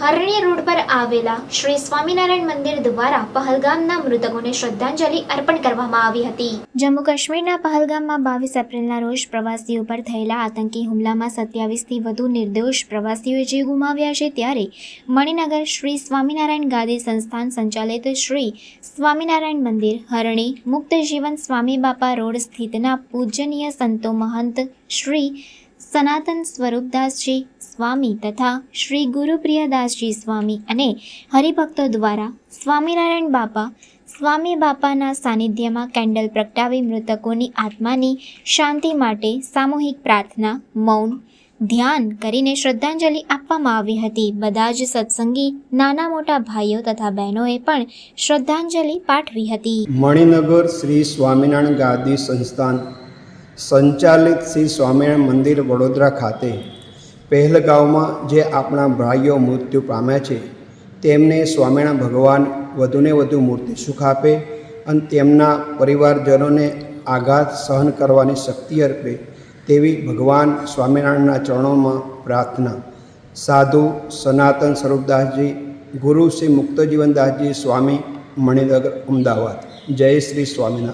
હરણી road પર આવેલા શ્રી સ્વામિનારાયણ મંદિર દ્વારા પહલગામના મૃતકોને શ્રદ્ધાંજલિ અર્પણ કરવામાં આવી હતી. જમ્મુ કાશ્મીરના પહલગામમાં બાવીસ એપ્રિલના રોજ પ્રવાસીઓ પર થયેલા આતંકી હુમલામાં સત્યાવીસથી વધુ નિર્દોષ પ્રવાસીઓએ જીવ ગુમાવ્યા છે ત્યારે મણિનગર શ્રી સ્વામિનારાયણ ગાદી સંસ્થાન સંચાલિત શ્રી સ્વામિનારાયણ મંદિર, હરણી મુક્ત જીવન સ્વામી બાપા રોડ સ્થિતના પૂજનીય સંતો મહંત શ્રી સનાતન સ્વરૂપદાસજી સ્વામી તથા શ્રી ગુરુપ્રિયદાસજી સ્વામી અને હરિભક્તો દ્વારા સ્વામિનારાયણ બાપા સ્વામી બાપાના સાનિધ્યમાં કેન્ડલ પ્રગટાવી મૃતકોની આત્માની શાંતિ માટે સામૂહિક પ્રાર્થના, મૌન, ધ્યાન કરીને શ્રદ્ધાંજલિ આપવામાં આવી હતી. બધા જ સત્સંગી, નાના મોટા ભાઈઓ તથા બહેનોએ પણ શ્રદ્ધાંજલિ પાઠવી હતી. મણિનગર શ્રી સ્વામિનારાયણ ગાદી સંસ્થાન સંચાલિત શ્રી સ્વામિનારાયણ મંદિર વડોદરા ખાતે પહેલગાંવમાં જે આપણા ભાઈઓ મૃત્યુ પામ્યા છે, તેમને સ્વામિનારાયણ ભગવાન વધુને વધુ મૂર્તિ સુખ આપે અને તેમના પરિવારજનોને આઘાત સહન કરવાની શક્તિ અર્પે તેવી ભગવાન સ્વામિનારાયણના ચરણોમાં પ્રાર્થના. સાધુ સનાતન સ્વરૂપદાસજી, ગુરુ શ્રી મુક્તજીવનદાસજી સ્વામી, મણિનગર, અમદાવાદ. જય શ્રી સ્વામિનારાયણ.